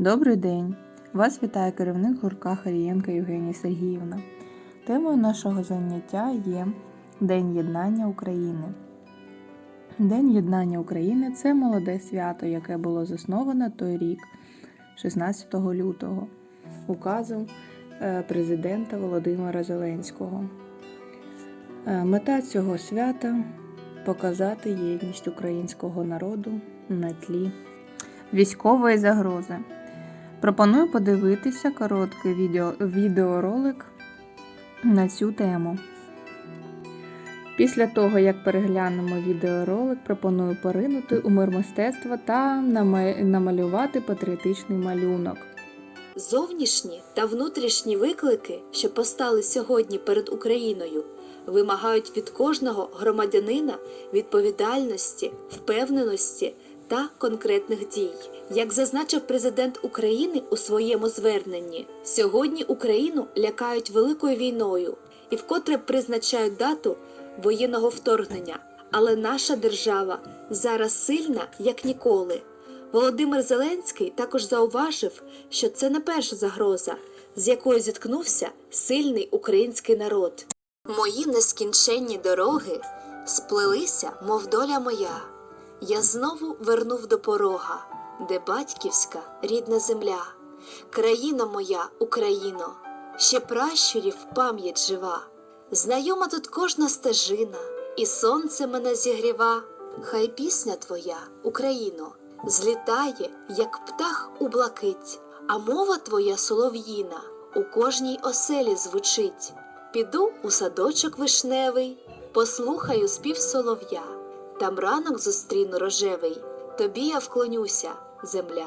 Добрий день! Вас вітає керівник гуртка Харієнка Євгенія Сергіївна. Темою нашого заняття є День єднання України. День єднання України це молоде свято, яке було засновано той рік, 16 лютого, указом е, президента Володимира Зеленського. Е, Мета цього свята показати єдність українського народу на тлі військової загрози. Пропоную подивитися короткий відео, відеоролик на цю тему. Після того, як переглянемо відеоролик, пропоную поринути у мир мистецтва та намалювати патріотичний малюнок. Зовнішні та внутрішні виклики, що постали сьогодні перед Україною, вимагають від кожного громадянина відповідальності, впевненості та конкретних дій. Як зазначив президент України у своєму зверненні, сьогодні Україну лякають великою війною і вкотре призначають дату воєнного вторгнення. Але наша держава зараз сильна як ніколи. Володимир Зеленський також зауважив, що це не перша загроза, з якою зіткнувся сильний український народ. Мої нескінченні дороги сплелися, мов доля моя. Я знову вернув до порога, де батьківська рідна земля, країна моя, Україно, ще пращурів пам'ять жива. Знайома тут кожна стежина, і сонце мене зігріва. Хай пісня твоя, Україно, злітає, як птах у блакить, а мова твоя солов'їна у кожній оселі звучить. Піду у садочок вишневий, послухаю спів солов'я, там ранок зустріну рожевий, тобі я вклонюся, земля.